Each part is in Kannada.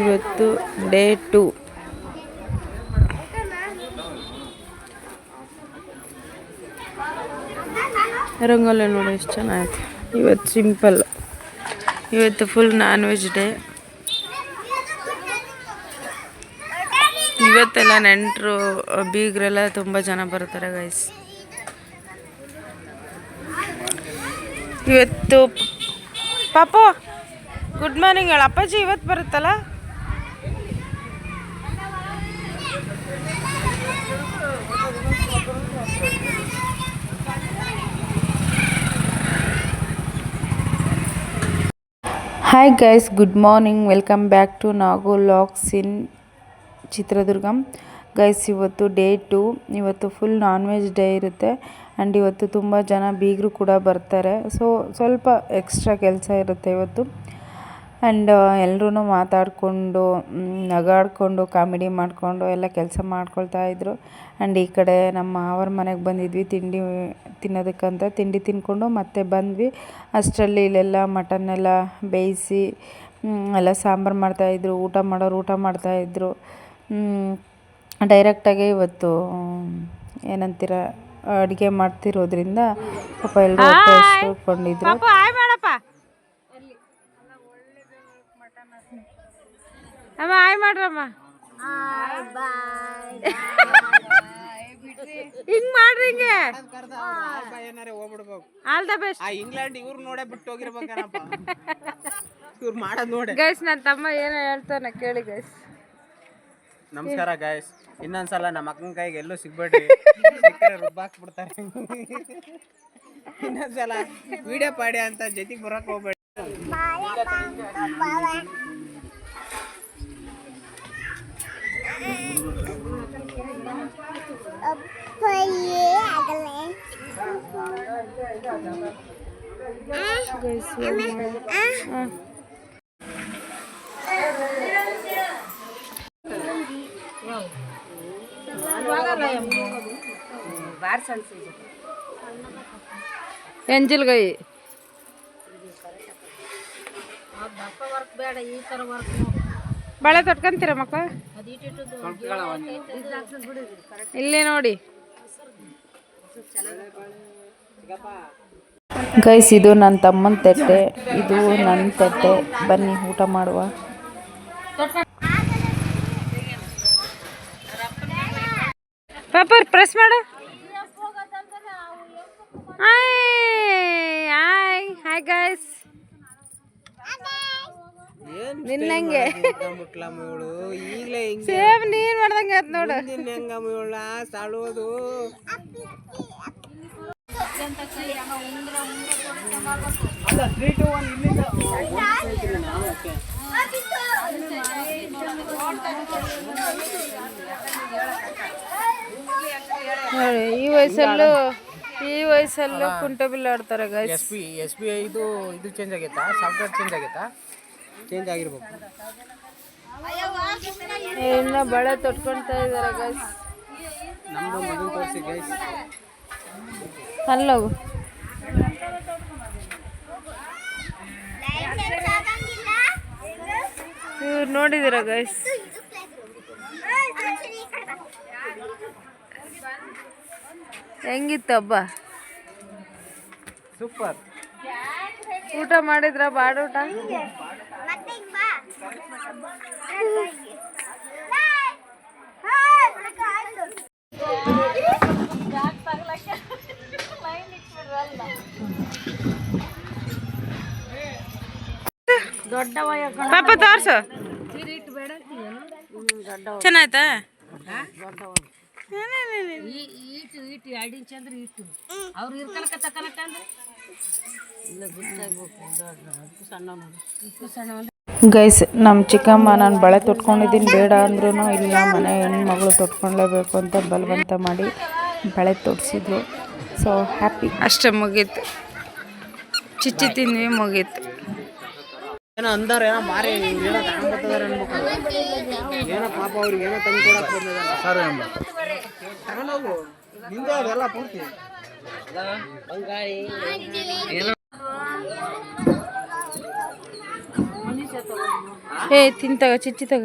ಇವತ್ತು ಡೇ ಟು. ರಂಗೋಲಿ ನೋಡಿ ಎಷ್ಟು ಚೆನ್ನಾಗಿತ್ತು ಇವತ್ತು ಸಿಂಪಲ್. ಇವತ್ತು ಫುಲ್ ನಾನ್ ವೆಜ್ ಡೇ ಇವತ್ತೆಲ್ಲ ನೆಂಟರು, ಬೀಗರೆಲ್ಲ ತುಂಬ ಜನ ಬರ್ತಾರೆ ಗೈಸ್ ಇವತ್ತು ಪಾಪ ಗುಡ್ ಮಾರ್ನಿಂಗ್ ಹೇಳ. ಅಪ್ಪಾಜಿ ಇವತ್ತು ಬರುತ್ತಲ್ಲ? Hi guys good morning welcome back to ನಾಗೋ ಲಾಕ್ಸ್ ಇನ್ ಚಿತ್ರದುರ್ಗ ಗೈಸ್ ಇವತ್ತು ಡೇ ಟು ಇವತ್ತು ಫುಲ್ ನಾನ್ ವೆಜ್ ಡೇ ಇರುತ್ತೆ. ಆ್ಯಂಡ್ ಇವತ್ತು ತುಂಬ ಜನ ಬೀಗರು ಕೂಡ ಬರ್ತಾರೆ. ಸೊ ಸ್ವಲ್ಪ ಎಕ್ಸ್ಟ್ರಾ ಕೆಲಸ ಇರುತ್ತೆ ಇವತ್ತು. ಆ್ಯಂಡ್ ಎಲ್ರೂ ಮಾತಾಡಿಕೊಂಡು ನಗಾಡಿಕೊಂಡು ಕಾಮಿಡಿ ಮಾಡಿಕೊಂಡು ಎಲ್ಲ ಕೆಲಸ ಮಾಡ್ಕೊಳ್ತಾ ಇದ್ದರು ಆ್ಯಂಡ್ ಈ ಕಡೆ ನಮ್ಮ ಮಾವರ ಮನೆಗೆ ಬಂದಿದ್ವಿ ತಿಂಡಿ ತಿನ್ನೋದಕ್ಕಂತ. ತಿಂಡಿ ತಿಂದ್ಕೊಂಡು ಮತ್ತೆ ಬಂದ್ವಿ. ಅಷ್ಟರಲ್ಲಿ ಇಲ್ಲೆಲ್ಲ ಮಟನ್ನೆಲ್ಲ ಬೇಯಿಸಿ ಎಲ್ಲ ಸಾಂಬಾರು ಮಾಡ್ತಾಯಿದ್ರು ಊಟ ಮಾಡೋರು ಊಟ ಮಾಡ್ತಾಯಿದ್ರು ಡೈರೆಕ್ಟಾಗಿ ಇವತ್ತು ಏನಂತೀರ ಅಡುಗೆ ಮಾಡ್ತಿರೋದ್ರಿಂದ ಪಾಪ ಎಲ್ಲರೂ ಹೊಟ್ಟೆ ಹಸ್ಕೊಂಡಿದ್ರು ಅಮ್ಮ ಆಯ್ ಮಾಡ್ರಮ್ಮ. ಹಿಂಗ್ ಮಾಡ್ರಿ ಹಿಂಗೆ. ಏನಾರ ಹೋಗ್ಬಿಡ್ಬೇಕು ಆಲ್ ದ ಬೆಸ್ಟ್ ಆ ಇಂಗ್ಲೆಂಡ್ ಇವ್ರು ನೋಡೇ ಬಿಟ್ಟು ಹೋಗಿರ್ಬೇಕು ಇವ್ರು ಮಾಡೋದ್ ನೋಡಿ. ಗೈಸ್ ನನ್ನ ತಮ್ಮ ಏನೋ ಹೇಳ್ತಾನೆ ಕೇಳಿ ಗೈಸ್ ನಮಸ್ಕಾರ ಗಾಯ್ಸ್ ಇನ್ನೊಂದ್ಸಲ ನಮ್ಮ ಅಕ್ಕನ ಕೈಗೆ ಎಲ್ಲೂ ಸಿಗ್ಬೇಡ್ರಿ. ಸಿಕ್ಕರೆ ರುಬ್ಬಾಕ್ಬಿಡ್ತಾರೆ ಇನ್ನೊಂದ್ಸಲ ವಿಡಿಯೋ ಪಾಡಿ ಅಂತ ಜೊತೆಗೆ ಬರಕ್ ಹೋಗ್ಬೇಡಿ ಎಂಜಲ್ಗೈ. ಬಳೆ ತೊಟ್ಕೊಂತೀರ ಮಕ್ಕಳ ಇಲ್ಲೇ ನೋಡಿ. ಗೈಸ್ ಇದು ನನ್ನ ತಮ್ಮನ ತಟ್ಟೆ. ಇದು ನನ್ನ ತಟ್ಟೆ. ಬನ್ನಿ ಊಟ ಮಾಡುವ. ಪಾಪರ್ ಪ್ರೆಸ್ ಮಾಡು. ಹಾಯ್ ಹಾಯ್ ಹಾಯ್ ಗೈಸ್ ನಿನ್ನಂಗೆ. ಈಗಲೇ ಹಿಂಗೆ. ಸೇಮ್ ನೀನ್ ಮಾಡ್ದಂಗೆ ಆಯ್ತು ನೋಡು. ಈ ವಯಸ್ಸಲ್ಲೂ ಈ ವಯಸ್ಸಲ್ಲೂ ಕುಂಟೆ ಬಿಲ್ ಆಡ್ತಾರೆ ಎಸ್ ಪಿ ಎಸ್ ಬಿ ಐದು ಇದು ಇದು ಚೇಂಜ್ ಆಗೈತಾ? ಸಾಫ್ಟ್ವೇರ್ ಚೇಂಜ್ ಆಗೈತಾ? ಚೇಂಜ್ ಆಗಿರ್ಬೇಕು. ಇನ್ನ ಬಳೆ ತೊಟ್ಕೊಳ್ತಾ ಇದಾರೆ ಗೈಸ್ ನಮ್ದು ಮಗನ್ ತೋರಿಸಿ ಗೈಸ್ ಅಲ್ಲೋಗು. ಇವ್ರು ನೋಡಿದಿರ ಗೈಸ್ ಹೆಂಗಿತ್ತು ಹಬ್ಬ? ಸೂಪರ್. ಊಟ ಮಾಡಿದ್ರ ಬಾಡೂಟ? ಪಾಪ ತೋರ್ಸು. ಚೆನ್ನಾಯ್ತಾ? ಈಟು ಈಟು ಎರಡು ಇಂಚ್ ಅಂದ್ರೆ ಈಟು. ಅವ್ರು ಇರ್ಕನಕ ತಕನಕ ಅಂದ್ರೆ? ಇಲ್ಲ ಗುರ್ತಾಗ್ಬೇಕು ಸಣ್ಣ ಸಣ್ಣ ಗೈಸ್ ನಮ್ಮ ಚಿಕ್ಕಮ್ಮ ನಾನು ಬಳೆ ತೊಟ್ಕೊಂಡಿದ್ದೀನಿ. ಬೇಡ ಅಂದ್ರೂ ಇಲ್ಲ ಮನೆ ಹೆಣ್ಮಗಳು ತೊಟ್ಕೊಳ್ಲೇಬೇಕು ಅಂತ ಬಲವಂತ ಮಾಡಿ ಬಳೆ ತೊಡ್ಸಿದ್ರು ಸೊ ಹ್ಯಾಪಿ ಅಷ್ಟೇ ಮುಗೀತು. ಚಿಚ್ಚಿ ತಿಂದ್ವಿ ಮುಗೀತು. ಏನೋ ಅಂದಾರ ಏನೋ ಮಾರಿ ಏನೋ ತಗೊಂಡ್ಬರ್ತಿದಾರೆ ಅನ್ಬೇಕು ಏನೋ ಪಾಪ ಅವ್ರಿಗೆ ಏನೋ ತಂದು ಕೊಡಕ್ ಬಂದಿದ್ದಾರೆ. ಸರ್ ತಗೊಂಡೋಗು ನಿಂದೆ ಅದೆಲ್ಲ ಪೂರ್ತಿ. ಏ ತಿಂತಾಗ ಚಿಚ್ಚಿ ತಗ.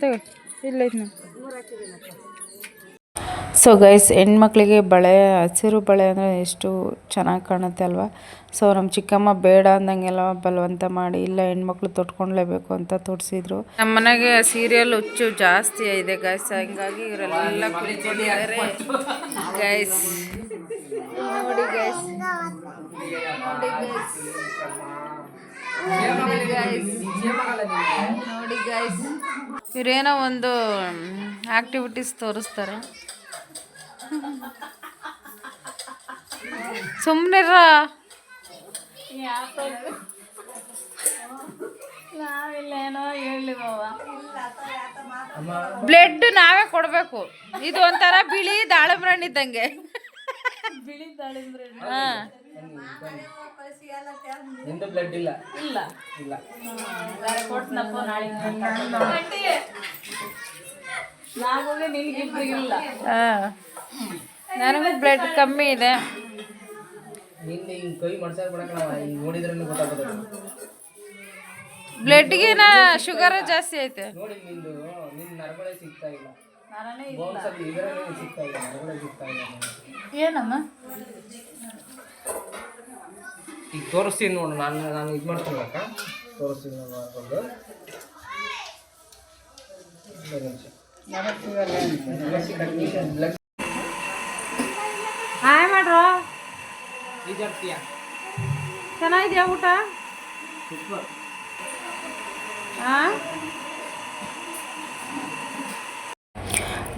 ತಗೋ ಇಲ್ಲ ಐತೆ ಸೊ ಗೈಸ್ ಹೆಣ್ಮಕ್ಳಿಗೆ ಬಳೆ ಹಸಿರು ಬಳೆ ಅಂದರೆ ಎಷ್ಟು ಚೆನ್ನಾಗಿ ಕಾಣುತ್ತೆ ಅಲ್ವಾ? ಸೊ ನಮ್ಮ ಚಿಕ್ಕಮ್ಮ ಬೇಡ ಅಂದಂಗೆಲ್ಲ ಬಲವಂತ ಮಾಡಿ ಇಲ್ಲ ಹೆಣ್ಮಕ್ಳು ತೊಟ್ಕೊಳ್ಲೇಬೇಕು ಅಂತ ತೋರಿಸಿದ್ರು. ನಮ್ಮ ಮನೆಗೆ ಸೀರಿಯಲ್ ಹುಚ್ಚು ಜಾಸ್ತಿ ಇದೆ ಗೈಸ್ ಹಂಗಾಗಿ ಇವರೆಲ್ಲ ಗೈಸ್ ನೋಡಿ ಗೈಸ್ ನೋಡಿ ಗೈಸ್ ನೋಡಿ ಗೈಸ್ ಇವ್ರೇನೋ ಒಂದು ಆಕ್ಟಿವಿಟೀಸ್ ತೋರಿಸ್ತಾರೆ. ಸುಮ್ಮನೆ ಬ್ಲಡ್ ನಾವೇ ಕೊಡಬೇಕು. ಇದು ಒಂಥರ ಬಿಳಿ ದಾಳಿಂಬ್ರಣ್ಣ ಇದ್ದಂಗೆ. ಬಿಳಿ ದಾಳಿಂಬ್ರೆ ನಿಂದು ಬ್ಲಡ್ ಇಲ್ಲ? ಇಲ್ಲ. ಇಲ್ಲ. ಹಾಂ. ನನಗೂ ಬ್ಲಡ್ ಕಮ್ಮಿ ಇದೆ. ನಿನ್ನೆ ಹಿಂಗ್ ಕೈ ಮಡ್ಸಾಕ್ ಬಿಡಕಣವ ಹಿಂಗ್ ನೋಡಿದ್ರೆ ಗೊತ್ತಾಗ್ತದೆ. ಬ್ಲಡ್ಗಿನ ಶುಗರ್ ಜಾಸ್ತಿ ಐತೆ. ನೋಡಿ ನಿಂದು ನಿನ್ ನರಗಳೇ ಸಿಗ್ತಾ ಇಲ್ಲ. ಬೋನ್ಸ್ ಅಲ್ಲಿ ಇದರಲ್ಲಿ ಸಿಗ್ತಾ ಇಲ್ಲ ನರಗಳೇ ಸಿಗ್ತಾ ಇಲ್ಲ. ಏನಮ್ಮ? ಈಗ ತೋರಿಸ್ತೀನಿ ನೋಡು ನಾನು ನಾನು ಇದು ಮಾಡ್ತೀನಿ ಅಕ್ಕ ತೋರಿಸ್ತೀನಿ ನಾನು ಮಾಡ್ಕೊಂಡು ಹಾಯ್ ಮಾಡ್ರೋ ಈಜಾಡ್ತೀಯ ಚೆನ್ನಾಗಿದ್ಯಾ ಊಟ?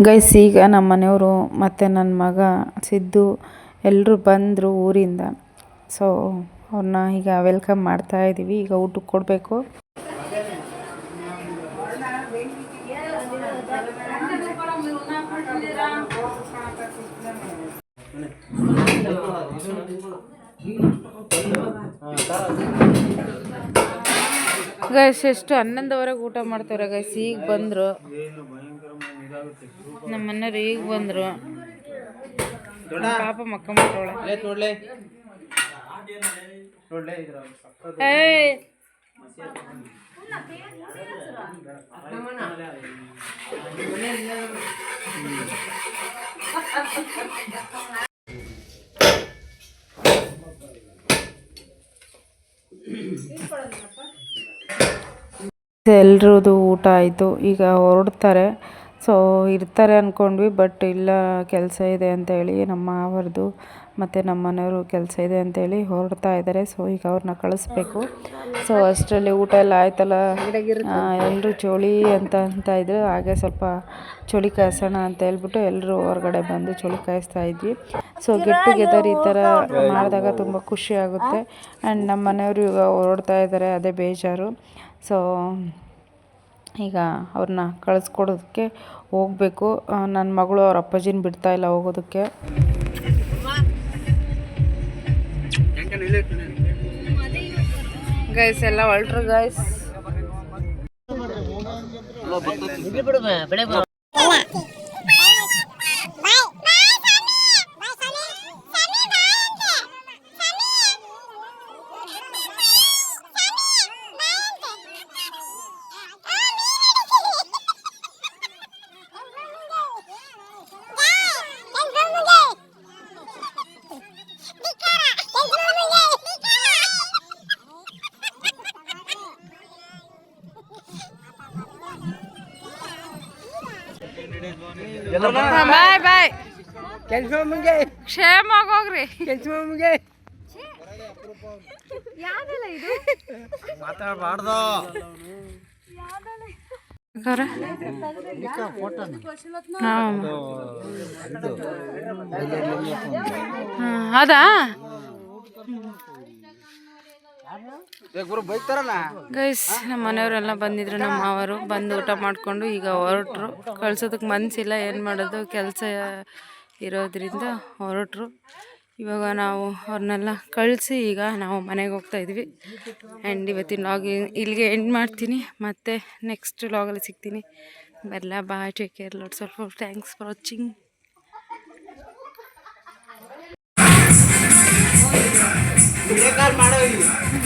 ಗೈಸ್ ಈಗ ನಮ್ಮ ಮನೆಯವರು ಮತ್ತು ನನ್ನ ಮಗ ಸಿದ್ದು ಎಲ್ಲರೂ ಬಂದರು ಊರಿಂದ. ಸೊ ಅವ್ರನ್ನ ಈಗ ವೆಲ್ಕಮ್ ಮಾಡ್ತಾ ಇದ್ದೀವಿ ಈಗ ಊಟಕ್ಕೆ ಕೊಡಬೇಕು. ಗೈಸ್ ಎಷ್ಟು ಹನ್ನೊಂದುವರೆಗೆ ಊಟ ಮಾಡ್ತಾರೆ ಗೈಸ್ ಈಗ ಬಂದರು. ನಮ್ಮ ಮನೆಯವ್ರು ಈಗ ಬಂದರು. ಪಾಪ ಮಕ್ಕ ನೋಡ್ಲೆ ಇದ್ರ ಎಲ್ರದ್ದು ಊಟ ಆಯಿತು. ಈಗ ಹೊರಡ್ತಾರೆ. ಸೊ ಇರ್ತಾರೆ ಅಂದ್ಕೊಂಡ್ವಿ ಬಟ್ ಇಲ್ಲ ಕೆಲಸ ಇದೆ ಅಂತ ಹೇಳಿ ನಮ್ಮ ಮಾವರದು ಮತ್ತು ನಮ್ಮ ಮನೆಯವರು ಕೆಲಸ ಇದೆ ಅಂತೇಳಿ ಹೊರಡ್ತಾ ಇದ್ದಾರೆ ಸೊ ಈಗ ಅವ್ರನ್ನ ಕಳಿಸ್ಬೇಕು. ಸೊ ಅಷ್ಟರಲ್ಲಿ ಊಟ ಎಲ್ಲ ಆಯ್ತಲ್ಲ? ಎಲ್ಲರೂ ಚೋಳಿ ಅಂತ ಅಂತ ಇದ್ರು. ಹಾಗೆ ಸ್ವಲ್ಪ ಚೋಳಿ ಕಾಯಿಸೋಣ ಅಂತ ಹೇಳ್ಬಿಟ್ಟು ಎಲ್ಲರೂ ಹೊರಗಡೆ ಬಂದು ಚೋಳಿ ಕಾಯಿಸ್ತಾ ಇದ್ವಿ. ಸೊ ಗೆಟ್ ಟುಗೆದರ್ ಈ ಥರ ಮಾಡಿದಾಗ ತುಂಬ ಖುಷಿ ಆಗುತ್ತೆ. ಆ್ಯಂಡ್ ನಮ್ಮ ಮನೆಯವರು ಈಗ ಹೊರಡ್ತಾ ಇದ್ದಾರೆ ಅದೇ ಬೇಜಾರು. ಸೊ ಈಗ ಅವ್ರನ್ನ ಕಳಿಸ್ಕೊಡೋದಕ್ಕೆ ಹೋಗಬೇಕು. ನನ್ನ ಮಗಳು ಅವ್ರ ಅಪ್ಪಾಜಿನ ಬಿಡ್ತಾ ಇಲ್ಲ ಹೋಗೋದಕ್ಕೆ. ಗೈಸ್ ಎಲ್ಲ ಹೊಲ್ಟ್ರು ಗೈಸ್ ಬಾಯ್ ಬಾಯ್. ಕೆಲಸ ಮುಂಗೆ ಕ್ಷೇಮ ಹೋಗ್ರಿ ಕೆಲಸ ಮುಂಗೆ ಮಾತಾಡಬಾರ್ದು. ಅದಾ? ಗೈಸ್ ನಮ್ಮ ಮನೆಯವರೆಲ್ಲ ಬಂದಿದ್ರು, ನಮ್ಮ ಮಾವರು ಬಂದು ಊಟ ಮಾಡಿಕೊಂಡು ಈಗ ಹೊರಟ್ರು. ಕಳ್ಸೋದಕ್ಕೆ ಮನಸ್ಸಿಲ್ಲ ಏನು ಮಾಡೋದು? ಕೆಲಸ ಇರೋದ್ರಿಂದ ಹೊರಟ್ರು. ಇವಾಗ ನಾವು ಅವ್ರನ್ನೆಲ್ಲ ಕಳಿಸಿ ಈಗ ನಾವು ಮನೆಗೆ ಹೋಗ್ತಾ ಇದ್ವಿ. ಆ್ಯಂಡ್ ಇವತ್ತಿನ ಲಾಗ್ ಇಲ್ಲಿಗೆ ಎಂಡ್ ಮಾಡ್ತೀನಿ. ಮತ್ತು ನೆಕ್ಸ್ಟ್ ಲಾಗಲ್ಲಿ ಸಿಗ್ತೀನಿ. ಬರಲ್ಲ ಬಾಯ್ ಟೇಕ್ ಕೇರ್ ಲೋಡ್ ಸ್ವಲ್ಪ thanks for watching video call मारो